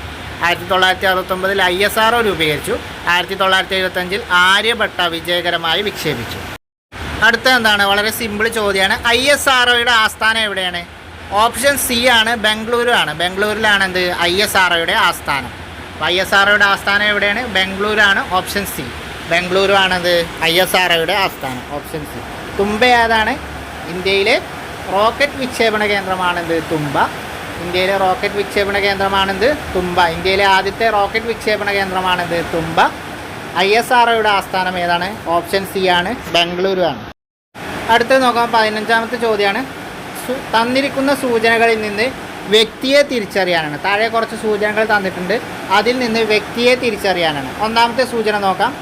ആയിരത്തി തൊള്ളായിരത്തി അറുപത്തൊമ്പതിൽ ഐ എസ് ആർ രൂപീകരിച്ചു. ആയിരത്തി തൊള്ളായിരത്തി എഴുപത്തഞ്ചിൽ ആര്യഭട്ട വിജയകരമായി വിക്ഷേപിച്ചു. അടുത്ത എന്താണ്? വളരെ സിമ്പിൾ ചോദ്യമാണ്. ഐ എസ് ആർ ആസ്ഥാനം എവിടെയാണ്? ഓപ്ഷൻ സി ആണ് ബംഗളൂരു ആണ് ബംഗളൂരിലാണ് എന്ത്? ഐ എസ് ആർ ആസ്ഥാനം. ഐ എസ് ആർ ആസ്ഥാനം എവിടെയാണ്? ബംഗളൂരാണ് ഓപ്ഷൻ സി. ബംഗളൂരു ആണത് ഐ എസ് ആർ ആസ്ഥാനം ഓപ്ഷൻ സി. തുമ്പ ഏതാണ്? ഇന്ത്യയിലെ റോക്കറ്റ് വിക്ഷേപണ കേന്ദ്രമാണെന്ത് തുമ്പ. ഇന്ത്യയിലെ റോക്കറ്റ് വിക്ഷേപണ കേന്ദ്രമാണെന്ത് തുമ്പ. ഇന്ത്യയിലെ ആദ്യത്തെ റോക്കറ്റ് വിക്ഷേപണ കേന്ദ്രമാണെന്ത് തുമ്പ. ഐ എസ് ആർ ആസ്ഥാനം ഏതാണ്? ഓപ്ഷൻ സി ആണ് ബംഗളൂരു ആണ് അടുത്തത് നോക്കാം. പതിനഞ്ചാമത്തെ ചോദ്യമാണ്. തന്നിരിക്കുന്ന സൂചനകളിൽ നിന്ന് വ്യക്തിയെ തിരിച്ചറിയാനാണ്. താഴെ കുറച്ച് സൂചനകൾ തന്നിട്ടുണ്ട്. അതിൽ നിന്ന് വ്യക്തിയെ തിരിച്ചറിയാനാണ്. ഒന്നാമത്തെ സൂചന നോക്കാം.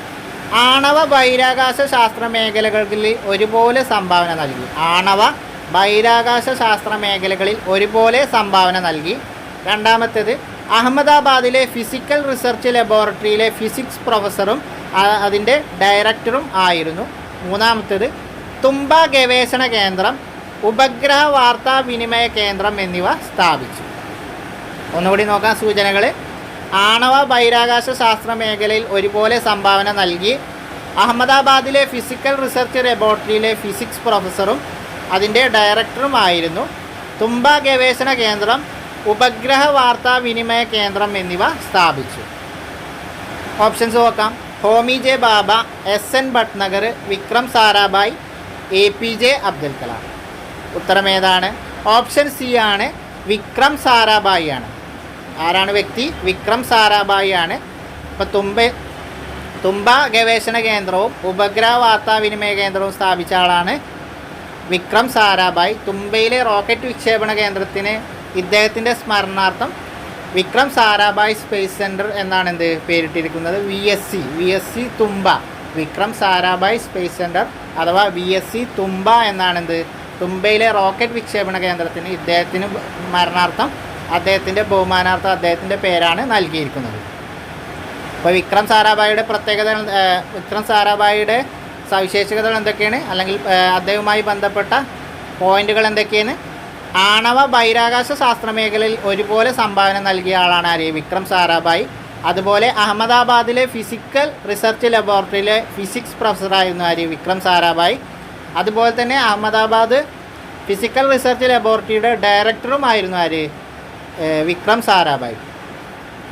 ആണവ ബഹിരാകാശ ശാസ്ത്ര മേഖലകളിൽ ഒരുപോലെ സംഭാവന നൽകി. ആണവ ബഹിരാകാശ ശാസ്ത്ര മേഖലകളിൽ ഒരുപോലെ സംഭാവന നൽകി. രണ്ടാമത്തേത് അഹമ്മദാബാദിലെ ഫിസിക്കൽ റിസർച്ച് ലബോറട്ടറിയിലെ ഫിസിക്സ് പ്രൊഫസറും അതിന്റെ ഡയറക്ടറും ആയിരുന്നു. മൂന്നാമത്തേത് തുമ്പ ഗവേഷണ കേന്ദ്രം ഉപഗ്രഹ വാർത്താ വിനിമയ കേന്ദ്രം എന്നിവ സ്ഥാപിച്ചു. ഒന്നുകൂടി നോക്കാം സൂചനകൾ ആണവ ബഹിരാകാശ ശാസ്ത്ര മേഖലയിൽ ഒരുപോലെ സംഭാവന നൽകി. അഹമ്മദാബാദിലെ ഫിസിക്കൽ റിസർച്ച് ലബോറട്ടറിയിലെ ഫിസിക്സ് പ്രൊഫസറും അതിന്റെ ഡയറക്ടറുമായിരുന്നു. തുമ്പ ഗവേഷണ കേന്ദ്രം ഉപഗ്രഹ വാർത്താ വിനിമയ കേന്ദ്രം എന്നിവ സ്ഥാപിച്ചു. ഓപ്ഷൻസ് നോക്കാം. Homi J Bhabha S N Bhatnagar Vikram Sarabhai A P J Abdul Kalam. ഉത്തരം ഏതാണ് ഓപ്ഷൻ സി ആണ് വിക്രം സാരാഭായി ആണ് ആരാണ് വ്യക്തി? വിക്രം സാരാഭായി ആണ് ഇപ്പോൾ തുമ്പ തുമ്പ ഗവേഷണ കേന്ദ്രവും ഉപഗ്രഹ വാർത്താവിനിമയ കേന്ദ്രവും സ്ഥാപിച്ച ആളാണ് വിക്രം സാരാഭായ്. തുമ്പയിലെ റോക്കറ്റ് വിക്ഷേപണ കേന്ദ്രത്തിന് ഇദ്ദേഹത്തിന്റെ സ്മരണാർത്ഥം വിക്രം സാരാഭായ് സ്പേസ് സെന്റർ എന്നാണ് എന്ത് പേരിട്ടിരിക്കുന്നത്? V S C. V S C Thumba. Vikram Sarabhai space centre അഥവാ വി എസ് സി തുമ്പ എന്നാണ് എന്ത് തുമ്പയിലെ റോക്കറ്റ് വിക്ഷേപണ കേന്ദ്രത്തിന് ഇദ്ദേഹത്തിന് മരണാർത്ഥം അദ്ദേഹത്തിന്റെ ബഹുമാനാർത്ഥം അദ്ദേഹത്തിന്റെ പേരാണ് നൽകിയിരിക്കുന്നത്. അപ്പോൾ വിക്രം സാരാഭായിയുടെ പ്രത്യേകത വിക്രം സാരാഭായിയുടെ സവിശേഷതകൾ എന്തൊക്കെയാണ്? അല്ലെങ്കിൽ അദ്ദേഹവുമായി ബന്ധപ്പെട്ട പോയിന്റുകൾ എന്തൊക്കെയാണ്? ആണവ ബഹിരാകാശ ശാസ്ത്ര മേഖലയിൽ ഒരുപോലെ സംഭാവന നൽകിയ ആളാണ് ആര്? വിക്രം സാരാഭായി. അതുപോലെ അഹമ്മദാബാദിലെ ഫിസിക്കൽ റിസർച്ച് ലബോറട്ടറിയിലെ ഫിസിക്സ് പ്രൊഫസറായിരുന്നു ആര്? വിക്രം സാരാഭായ്. അതുപോലെ തന്നെ അഹമ്മദാബാദ് ഫിസിക്കൽ റിസർച്ച് ലബോറട്ടറിയുടെ ഡയറക്ടറുമായിരുന്നു ആര്? വിക്രം സാരാഭായ്.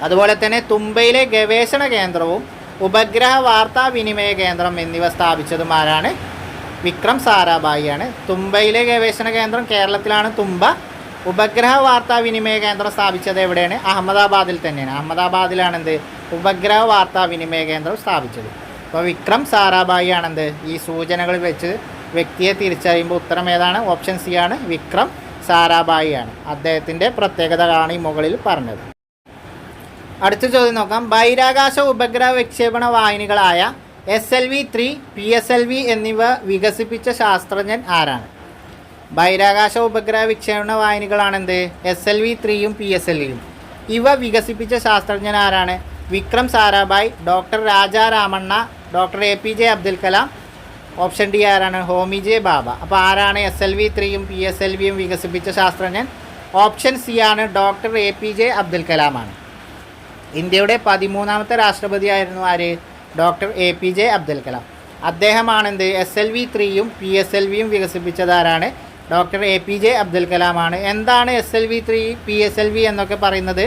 അതുപോലെ തന്നെ തുമ്പയിലെ ഗവേഷണ കേന്ദ്രവും ഉപഗ്രഹ വാർത്താ വിനിമയ കേന്ദ്രം എന്നിവ സ്ഥാപിച്ചതും ആരാണ്? വിക്രം സാരാഭായിയാണ് തുമ്പയിലെ ഗവേഷണ കേന്ദ്രം കേരളത്തിലാണ്. തുമ്പ ഉപഗ്രഹ വാർത്താ വിനിമയ കേന്ദ്രം സ്ഥാപിച്ചത് എവിടെയാണ്? അഹമ്മദാബാദിൽ തന്നെയാണ്. അഹമ്മദാബാദിലാണ് എന്ത് ഉപഗ്രഹ വാർത്താ വിനിമയ കേന്ദ്രം സ്ഥാപിച്ചത്. അപ്പോൾ വിക്രം സാരാഭായി ആണെന്ത്? ഈ സൂചനകൾ വെച്ച് വ്യക്തിയെ തിരിച്ചറിയുമ്പോൾ ഉത്തരം ഏതാണ്? ഓപ്ഷൻ സി ആണ്. വിക്രം സാരാഭായി ആണ് അദ്ദേഹത്തിന്റെ പ്രത്യേകതകളാണ് ഈ മുകളിൽ പറഞ്ഞത്. അടുത്ത ചോദ്യം നോക്കാം. ബഹിരാകാശ ഉപഗ്രഹ വിക്ഷേപണ വാഹിനികളായ S L V three P S L V എന്നിവ വികസിപ്പിച്ച ശാസ്ത്രജ്ഞൻ ആരാണ്? ബഹിരാകാശ ഉപഗ്രഹ വിക്ഷേപണ വാഹിനികളാണെന്ത്? എസ് എൽ വി ത്രീയും പി എസ് എൽ വിയും ഇവ വികസിപ്പിച്ച ശാസ്ത്രജ്ഞൻ ആരാണ്? Vikram Sarabhai doctor Raja Ramanna doctor A P J Abdul Kalam option D ആരാണ്? ഹോമി ജെ ബാബ. അപ്പോൾ ആരാണ് എസ് എൽ വി ത്രീയും പി എസ് എൽ വിയും വികസിപ്പിച്ച ശാസ്ത്രജ്ഞൻ? ഓപ്ഷൻ സി ആണ് doctor A P J Abdul കലാമാണ്. ഇന്ത്യയുടെ പതിമൂന്നാമത്തെ രാഷ്ട്രപതിയായിരുന്നു ആര്? Doctor A P J Abdul Kalam. അദ്ദേഹമാണെന്ത് S L V ത്രീയും പി എസ് എൽ വിയും വികസിപ്പിച്ചതാരാണ് doctor A P J Abdul കലാമാണ്. എന്താണ് S L V three P S L V എന്നൊക്കെ പറയുന്നത്?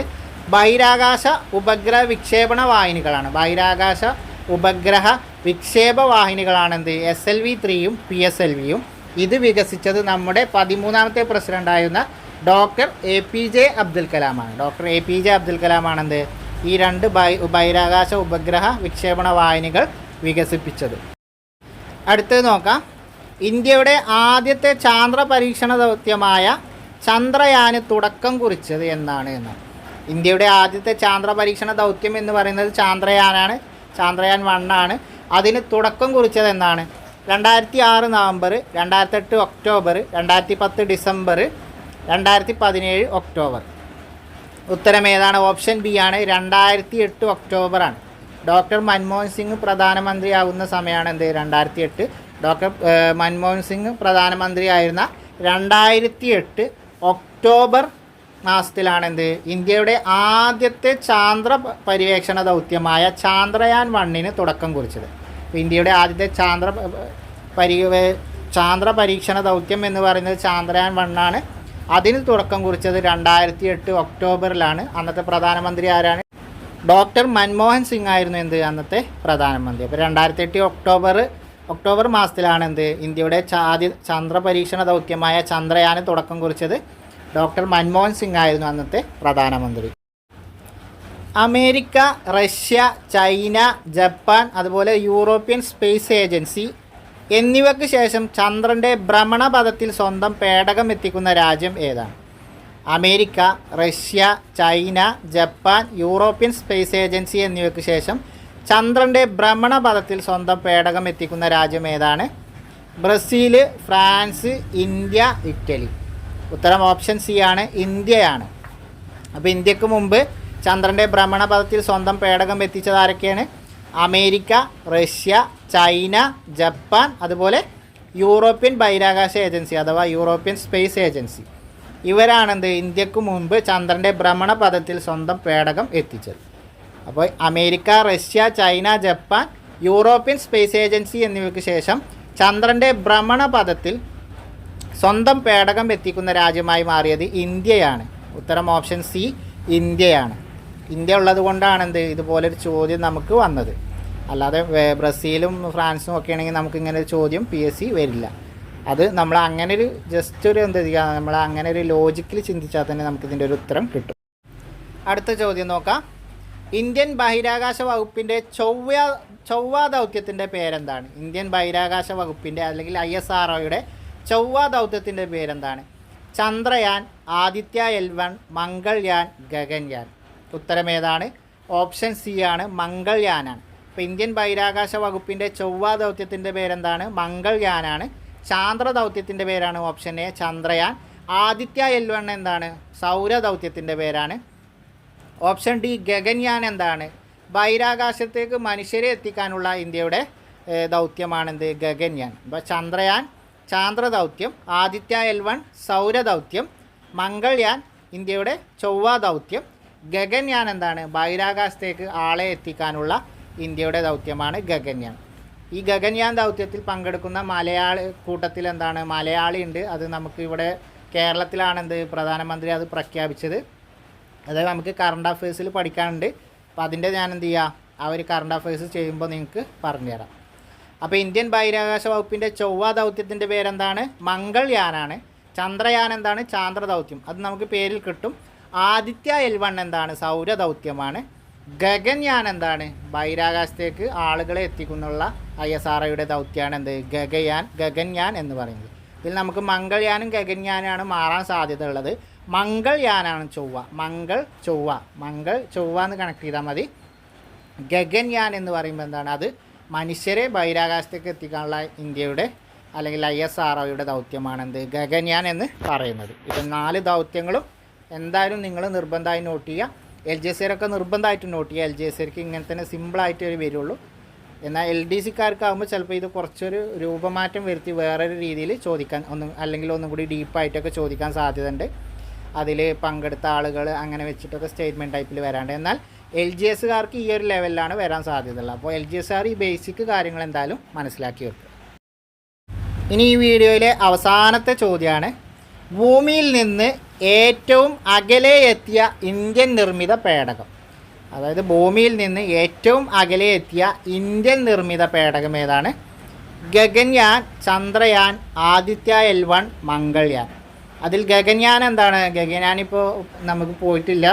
ബഹിരാകാശ ഉപഗ്രഹ വിക്ഷേപണ വാഹിനികളാണ്. ബഹിരാകാശ ഉപഗ്രഹ വിക്ഷേപ വാഹിനികളാണെന്ത്? എസ് എൽ വി ത്രീയും പി എസ് എൽ വിയും ഇത് വികസിച്ചത് നമ്മുടെ പതിമൂന്നാമത്തെ പ്രസിഡന്റായിരുന്ന doctor A P J Abdul കലാമാണ്. Doctor A P J Abdul കലാമാണെന്ത്? ഈ രണ്ട് ബൈ ബഹിരാകാശ ഉപഗ്രഹ വിക്ഷേപണ വാഹിനികൾ വികസിപ്പിച്ചത്. അടുത്തത് നോക്കാം. ഇന്ത്യയുടെ ആദ്യത്തെ ചാന്ദ്ര പരീക്ഷണ ദൗത്യമായ ചന്ദ്രയാന് തുടക്കം കുറിച്ചത് എന്നാണ് എന്ന്. ഇന്ത്യയുടെ ആദ്യത്തെ ചാന്ദ്ര പരീക്ഷണ ദൗത്യം എന്ന് പറയുന്നത് ചാന്ദ്രയാനാണ്. ചാന്ദ്രയാൻ വണ്ണാണ്. അതിന് തുടക്കം കുറിച്ചത് എന്നാണ് രണ്ടായിരത്തി ആറ് നവംബർ രണ്ടായിരത്തെട്ട് ഒക്ടോബർ രണ്ടായിരത്തി പത്ത് ഡിസംബർ രണ്ടായിരത്തി പതിനേഴ് ഒക്ടോബർ. ഉത്തരം ഏതാണ്? ഓപ്ഷൻ ബി ആണ്. രണ്ടായിരത്തി എട്ട് ഒക്ടോബറാണ് ഡോക്ടർ മൻമോഹൻ സിംഗ് പ്രധാനമന്ത്രിയാകുന്ന സമയമാണ് എന്ത്? രണ്ടായിരത്തി എട്ട് ഡോക്ടർ മൻമോഹൻ സിംഗ് പ്രധാനമന്ത്രിയായിരുന്ന രണ്ടായിരത്തി എട്ട് ഒക്ടോബർ മാസത്തിലാണ് എന്ത് ഇന്ത്യയുടെ ആദ്യത്തെ ചാന്ദ്ര പര്യവേക്ഷണ ദൗത്യമായ ചാന്ദ്രയാൻ വണ്ണിന് തുടക്കം കുറിച്ചത്. ഇന്ത്യയുടെ ആദ്യത്തെ ചാന്ദ്ര പരി ചാന്ദ്ര പരീക്ഷണ ദൗത്യം എന്ന് പറയുന്നത് ചാന്ദ്രയാൻ വണ്ണാണ്. അതിന് തുടക്കം കുറിച്ചത് രണ്ടായിരത്തി എട്ട് ഒക്ടോബറിലാണ്. അന്നത്തെ പ്രധാനമന്ത്രി ആരാണ്? ഡോക്ടർ മൻമോഹൻ സിംഗ് ആയിരുന്നു എന്ത്? അന്നത്തെ പ്രധാനമന്ത്രി. അപ്പോൾ രണ്ടായിരത്തി എട്ട് ഒക്ടോബർ ഒക്ടോബർ മാസത്തിലാണ് എന്ത്? ഇന്ത്യയുടെ ആദ്യ ചന്ദ്ര പരീക്ഷണ ദൗത്യമായ ചന്ദ്രയാന് തുടക്കം കുറിച്ചത്. ഡോക്ടർ മൻമോഹൻ സിംഗ് ആയിരുന്നു അന്നത്തെ പ്രധാനമന്ത്രി. അമേരിക്ക റഷ്യ ചൈന ജപ്പാൻ അതുപോലെ യൂറോപ്യൻ സ്പേസ് ഏജൻസി എന്നിവയ്ക്ക് ശേഷം ചന്ദ്രന്റെ ഭ്രമണപഥത്തിൽ സ്വന്തം പേടകം എത്തിക്കുന്ന രാജ്യം ഏതാണ്? America Russia China Japan European space agency എന്നിവയ്ക്ക് ശേഷം ചന്ദ്രന്റെ ഭ്രമണപഥത്തിൽ സ്വന്തം പേടകം എത്തിക്കുന്ന രാജ്യം ഏതാണ്? Brazil France India Italy. ഉത്തരം ഓപ്ഷൻ സി ആണ് ഇന്ത്യയാണ്. അപ്പോൾ ഇന്ത്യയ്ക്ക് മുമ്പ് ചന്ദ്രന്റെ ഭ്രമണപഥത്തിൽ സ്വന്തം പേടകം എത്തിച്ചത് ആരൊക്കെയാണ്? അമേരിക്ക റഷ്യ ചൈന ജപ്പാൻ അതുപോലെ യൂറോപ്യൻ ബഹിരാകാശ ഏജൻസി അഥവാ യൂറോപ്യൻ സ്പേസ് ഏജൻസി. ഇവരാണെന്ത് ഇന്ത്യയ്ക്ക് മുമ്പ് ചന്ദ്രന്റെ ഭ്രമണപഥത്തിൽ സ്വന്തം പേടകം എത്തിച്ചത്. അപ്പോൾ America Russia China Japan European space agency എന്നിവയ്ക്ക് ശേഷം ചന്ദ്രന്റെ ഭ്രമണപഥത്തിൽ സ്വന്തം പേടകം എത്തിക്കുന്ന രാജ്യമായി മാറിയത് ഇന്ത്യയാണ്. ഉത്തരം ഓപ്ഷൻ സി ഇന്ത്യയാണ്. ഇന്ത്യ ഉള്ളത് കൊണ്ടാണ് എന്ത്? ഇതുപോലൊരു ചോദ്യം നമുക്ക് വന്നത്. അല്ലാതെ ബ്രസീലും ഫ്രാൻസും ഒക്കെ ആണെങ്കിൽ നമുക്ക് ഇങ്ങനെ ഒരു ചോദ്യം പി എസ് സി വരില്ല. അത് നമ്മൾ അങ്ങനെ ഒരു ജസ്റ്റ് ഒരു എന്താ ചെയ്യുക നമ്മൾ അങ്ങനെ ഒരു ലോജിക്കലി ചിന്തിച്ചാൽ തന്നെ നമുക്ക് ഇതിന്റെ ഒരു ഉത്തരം കിട്ടും. അടുത്ത ചോദ്യം നോക്കാം. ഇന്ത്യൻ ബഹിരാകാശ വകുപ്പിന്റെ ചൊവ്വ ചൊവ്വ ദൗത്യത്തിന്റെ പേരെന്താണ്? ഇന്ത്യൻ ബഹിരാകാശ വകുപ്പിന്റെ അല്ലെങ്കിൽ ഐ എസ് ആർ ഒയുടെ ചൊവ്വ ദൗത്യത്തിന്റെ പേരെന്താണ്? Chandrayaan Aditya L one Mangalyaan Gaganyaan. ഉത്തരം ഏതാണ്? ഓപ്ഷൻ സി ആണ് മംഗൾയാനാണ്. അപ്പോൾ ഇന്ത്യൻ ബഹിരാകാശ വകുപ്പിന്റെ ചൊവ്വ ദൗത്യത്തിന്റെ പേരെന്താണ്? മംഗൾയാനാണ്. ചാന്ദ്ര ദൗത്യത്തിന്റെ പേരാണ് option A Chandrayaan. Aditya L one എന്താണ്? സൗര ദൗത്യത്തിന്റെ പേരാണ്. ഓപ്ഷൻ ഡി ഗഗൻയാൻ എന്താണ്? ബഹിരാകാശത്തേക്ക് മനുഷ്യരെ എത്തിക്കാനുള്ള ഇന്ത്യയുടെ ദൗത്യമാണെന്ത്? ഗഗൻയാൻ. അപ്പോൾ ചന്ദ്രയാൻ ചാന്ദ്ര ദൗത്യം ആദിത്യ എൽ വൺ സൗരദൗത്യം മംഗൾയാൻ ഇന്ത്യയുടെ ചൊവ്വ ദൗത്യം ഗഗൻയാൻ എന്താണ്? ബഹിരാകാശത്തേക്ക് ആളെ എത്തിക്കാനുള്ള ഇന്ത്യയുടെ ദൗത്യമാണ് ഗഗൻയാൻ ഈ ഗഗൻയാൻ ദൗത്യത്തിൽ പങ്കെടുക്കുന്ന മലയാളി കൂട്ടത്തിൽ എന്താണ്? മലയാളി ഉണ്ട്. അത് നമുക്ക് ഇവിടെ കേരളത്തിലാണെന്ത് പ്രധാനമന്ത്രി അത് പ്രഖ്യാപിച്ചത്. അത് നമുക്ക് കറണ്ട് അഫയേഴ്സിൽ പഠിക്കാനുണ്ട്. അപ്പോൾ അതിന്റെ ഞാൻ എന്ത് ചെയ്യുക ആ ഒരു കറണ്ട് അഫയേഴ്സ് ചെയ്യുമ്പോൾ നിങ്ങൾക്ക് പറഞ്ഞുതരാം. അപ്പോൾ ഇന്ത്യൻ ബഹിരാകാശ വകുപ്പിന്റെ ചൊവ്വ ദൗത്യത്തിന്റെ പേരെന്താണ്? മംഗൾയാനാണ്. ചന്ദ്രയാൻ എന്താണ്? ചാന്ദ്ര ദൗത്യം അത് നമുക്ക് പേരിൽ കിട്ടും. ആദിത്യ എൽ വൺ എന്താണ്? സൗരദൗത്യമാണ്. ഗഗൻയാൻ എന്താണ്? ബഹിരാകാശത്തേക്ക് ആളുകളെ എത്തിക്കുന്നുള്ള ഐ എസ് ആർ ഒയുടെ ദൗത്യമാണ് എന്ത്? ഗഗയാൻ ഗഗൻയാൻ എന്ന് പറയുന്നത്. ഇതിൽ നമുക്ക് മംഗൾയാനും ഗഗൻയാനാണ് മാറാൻ സാധ്യത ഉള്ളത് മംഗൾയാനാണ് ചൊവ്വ. മംഗൾ ചൊവ്വ. മംഗൾ ചൊവ്വ എന്ന് കണക്ട് ചെയ്താൽ മതി. ഗഗൻയാൻ എന്ന് പറയുമ്പോൾ എന്താണ്? അത് മനുഷ്യരെ ബഹിരാകാശത്തേക്ക് എത്തിക്കാനുള്ള ഇന്ത്യയുടെ അല്ലെങ്കിൽ ഐ എസ് ആർ ഒയുടെ ദൗത്യമാണെന്ത് ഗഗൻയാൻ എന്ന് പറയുന്നത്. ഇപ്പം നാല് ദൗത്യങ്ങളും എന്തായാലും നിങ്ങൾ നിർബന്ധമായി നോട്ട് ചെയ്യുക. എൽ ജി ഒക്കെ നിർബന്ധമായിട്ട് നോട്ട് ചെയ്യുക. എൽ ജി എസ് ഇങ്ങനെ തന്നെ സിമ്പിളായിട്ട് ഒരു വരുള്ളൂ. എന്നാൽ എൽ ഡി സിക്കാർക്കാകുമ്പോൾ ചിലപ്പോൾ ഇത് കുറച്ചൊരു രൂപമാറ്റം വരുത്തി വേറൊരു രീതിയിൽ ചോദിക്കാൻ ഒന്ന് അല്ലെങ്കിൽ ഒന്നും കൂടി ഡീപ്പായിട്ടൊക്കെ ചോദിക്കാൻ സാധ്യതയുണ്ട്. അതിൽ പങ്കെടുത്ത ആളുകൾ അങ്ങനെ വെച്ചിട്ടൊക്കെ സ്റ്റേറ്റ്മെന്റ് ടൈപ്പിൽ വരാണ്ട് എന്നാൽ എൽ ജി എസ്സുകാർക്ക് ഈ ഒരു ലെവലിലാണ് വരാൻ സാധ്യതയുള്ളത്. അപ്പോൾ എൽ ജി എസ്സുകാർ ഈ ബേസിക് കാര്യങ്ങൾ എന്തായാലും മനസ്സിലാക്കി വെക്കുക. ഇനി ഈ വീഡിയോയിലെ അവസാനത്തെ ചോദ്യമാണ്. ഭൂമിയിൽ നിന്ന് ഏറ്റവും അകലെ എത്തിയ ഇന്ത്യൻ നിർമ്മിത പേടകം. അതായത് ഭൂമിയിൽ നിന്ന് ഏറ്റവും അകലെ എത്തിയ ഇന്ത്യൻ നിർമ്മിത പേടകം ഏതാണ്? Gaganyaan Chandrayaan Aditya L one Mangalyaan. അതിൽ ഗഗൻയാൻ എന്താണ്? ഗഗൻയാൻ ഇപ്പോൾ നമുക്ക് പോയിട്ടില്ല.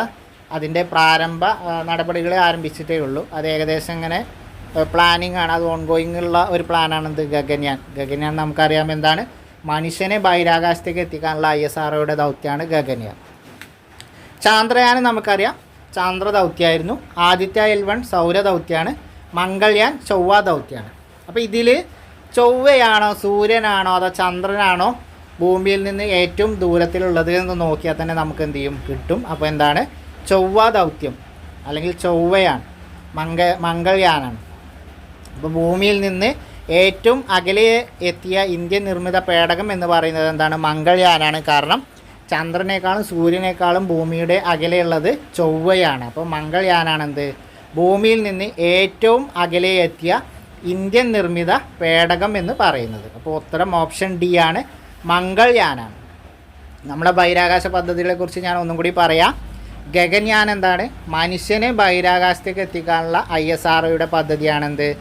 അതിന്റെ പ്രാരംഭ നടപടികൾ ആരംഭിച്ചിട്ടേ ഉള്ളൂ. അത് ഏകദേശം ഇങ്ങനെ പ്ലാനിങ് ആണ്. അത് ഓൺഗോയിങ് ഉള്ള ഒരു പ്ലാനാണ് ഇത് ഗഗൻയാൻ. ഗഗൻയാൻ നമുക്കറിയാം എന്താണ്? മനുഷ്യനെ ബഹിരാകാശത്തേക്ക് എത്തിക്കാനുള്ള ഐ എസ് ആർ ഒയുടെ ദൗത്യമാണ് ഗഗൻയാൻ. ചാന്ദ്രയാൻ നമുക്കറിയാം. ചാന്ദ്ര ദൗത്യമായിരുന്നു. ആദിത്യ എൽ വൺ സൗര ദൗത്യമാണ്. മംഗൾയാൻ ചൊവ്വ ദൗത്യമാണ്. അപ്പോൾ ഇതിൽ ചൊവ്വയാണോ സൂര്യനാണോ അതോ ചന്ദ്രനാണോ ഭൂമിയിൽ നിന്ന് ഏറ്റവും ദൂരത്തിലുള്ളത് എന്ന് നോക്കിയാൽ തന്നെ നമുക്ക് എന്ത് ചെയ്യും? കിട്ടും. അപ്പോൾ എന്താണ്? ചൊവ്വ ദൗത്യം അല്ലെങ്കിൽ ചൊവ്വയാണ് മംഗ മംഗൾയാനാണ്. അപ്പോൾ ഭൂമിയിൽ നിന്ന് ഏറ്റവും അകലെ എത്തിയ ഇന്ത്യൻ നിർമ്മിത പേടകം എന്ന് പറയുന്നത് എന്താണ്? മംഗൾയാനാണ്. കാരണം ചന്ദ്രനേക്കാളും സൂര്യനേക്കാളും ഭൂമിയുടെ അകലെയുള്ളത് ചൊവ്വയാണ്. അപ്പോൾ മംഗൾയാനാണ് എന്ത് ഭൂമിയിൽ നിന്ന് ഏറ്റവും അകലെ എത്തിയ ഇന്ത്യൻ നിർമ്മിത പേടകം എന്ന് പറയുന്നത്. അപ്പോൾ ഉത്തരം ഓപ്ഷൻ ഡി ആണ് മംഗൾയാനാണ്. നമ്മുടെ ബഹിരാകാശ പദ്ധതികളെക്കുറിച്ച് ഞാൻ ഒന്നും കൂടി പറയാം. ഗഗൻയാൻ എന്താണ് മനുഷ്യനെ ബഹിരാകാശത്തേക്ക് എത്തിക്കാനുള്ള ഐ എസ് ആർ ഒയുടെ പദ്ധതിയാണെന്ത്?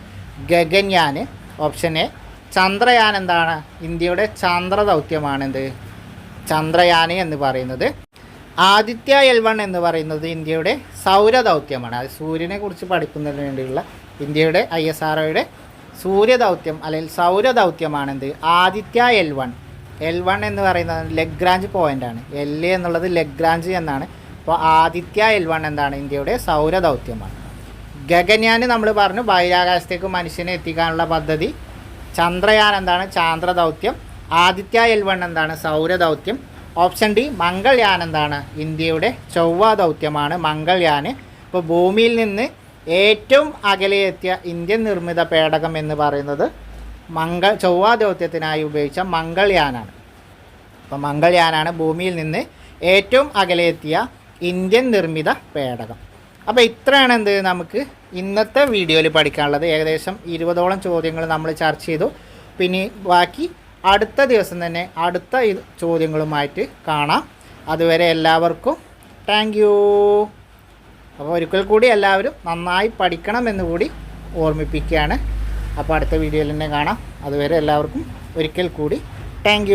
ഗഗൻയാൻ ഓപ്ഷൻ എ ചന്ദ്രയാൻ എന്താണ് ഇന്ത്യയുടെ ചന്ദ്ര ദൗത്യമാണെന്ത് ചന്ദ്രയാൻ എന്ന് പറയുന്നത്. ആദിത്യ എൽ വൺ എന്ന് പറയുന്നത് ഇന്ത്യയുടെ സൗരദൗത്യമാണ്. അത് സൂര്യനെ കുറിച്ച് പഠിക്കുന്നതിന് വേണ്ടിയുള്ള ഇന്ത്യയുടെ ഐ എസ് ആർ ഒയുടെ സൂര്യദൗത്യം അല്ലെങ്കിൽ സൗരദൗത്യമാണെന്ത്? Aditya L one. L one എന്ന് പറയുന്നത് ലെഗ്രാഞ്ച് പോയിന്റാണ് എൽ എന്നുള്ളത് ലെഗ്രാഞ്ച് എന്നാണ്. അപ്പോൾ ആദിത്യ എൽ വൺ എന്താണ് ഇന്ത്യയുടെ സൗരദൗത്യമാണ്. ഗഗൻയാൻ നമ്മൾ പറഞ്ഞു ബഹിരാകാശത്തേക്ക് മനുഷ്യനെ എത്തിക്കാനുള്ള പദ്ധതി. ചന്ദ്രയാൻ എന്താണ്? ചാന്ദ്രദൗത്യം. ആദിത്യ എൽ വൺ എന്താണ്? സൗരദൗത്യം. ഓപ്ഷൻ ഡി മംഗൾയാൻ എന്താണ്? ഇന്ത്യയുടെ ചൊവ്വ ദൗത്യമാണ് മംഗൾയാൻ. ഇപ്പോൾ ഭൂമിയിൽ നിന്ന് ഏറ്റവും അകലെ എത്തിയ ഇന്ത്യൻ നിർമ്മിത പേടകം എന്ന് പറയുന്നത് മംഗൾ ചൊവ്വ ദൗത്യത്തിനായി ഉപയോഗിച്ച മംഗൾയാനാണ്. അപ്പോൾ മംഗൾയാനാണ് ഭൂമിയിൽ നിന്ന് ഏറ്റവും അകലെ എത്തിയ ഇന്ത്യൻ നിർമ്മിത പേടകം. അപ്പോൾ ഇത്രയാണ് എന്ത് നമുക്ക് ഇന്നത്തെ വീഡിയോയിൽ പഠിക്കാനുള്ളത്. ഏകദേശം ഇരുപതോളം ചോദ്യങ്ങൾ നമ്മൾ ചർച്ച ചെയ്തു. പിന്നെ ബാക്കി അടുത്ത ദിവസം തന്നെ അടുത്ത ചോദ്യങ്ങളുമായിട്ട് കാണാം. അതുവരെ എല്ലാവർക്കും താങ്ക് യു അപ്പോൾ ഒരിക്കൽ കൂടി എല്ലാവരും നന്നായി പഠിക്കണമെന്ന് കൂടി ഓർമ്മിപ്പിക്കുകയാണ്. അപ്പോൾ അടുത്ത വീഡിയോയിൽ തന്നെ കാണാം. അതുവരെ എല്ലാവർക്കും ഒരിക്കൽ കൂടി താങ്ക്